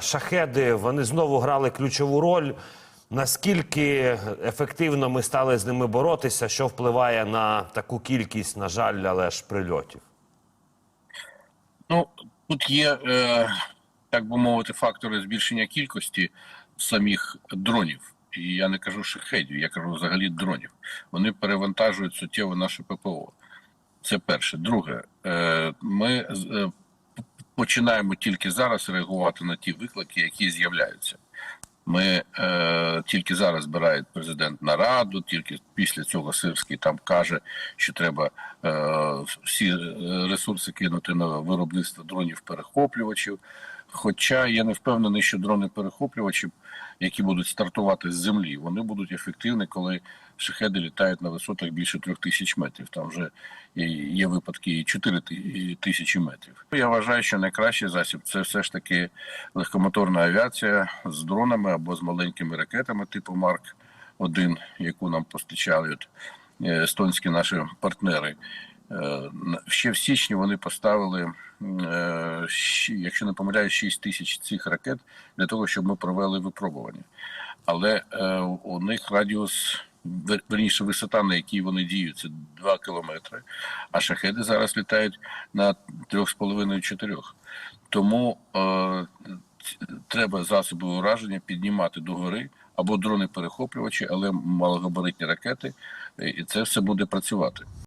Шахеди вони знову грали ключову роль. Наскільки ефективно ми стали з ними боротися, що впливає на таку кількість, на жаль, але ж прильотів? Ну, тут є, е, так би мовити, фактори збільшення кількості самих дронів. І я не кажу шахедів, я кажу взагалі дронів. Вони перевантажують суттєво наше ППО. Це перше. Друге, е, ми е, починаємо тільки зараз реагувати на ті виклики, які з'являються. Ми е, тільки зараз збирає президент нараду, тільки після цього Сирський там каже, що треба е, всі е, ресурси кинути на виробництво дронів перехоплювачів. Хоча я не впевнений, що дрони перехоплювачі, які будуть стартувати з землі, вони будуть ефективні, коли шахеди літають на висотах більше трьох тисяч метрів. Там вже є- випадки і 4 ти- тисячі метрів. Я вважаю, що найкращий засіб це все ж таки легкомоторна авіація з дронами або з маленькими ракетами типу Марк 1 яку нам постачали е, естонські наші партнери. Е, Ще в січні вони поставили, е, якщо не помиляюсь, 6 тисяч цих ракет для того, щоб ми провели випробування. Але е, у них радіус, верніше, висота, на якій вони діють, це 2 кілометри, а шахеди зараз літають на 3,5-4. Тому треба засоби ураження піднімати догори або дрони-перехоплювачі, але малогабаритні ракети, і це все буде працювати.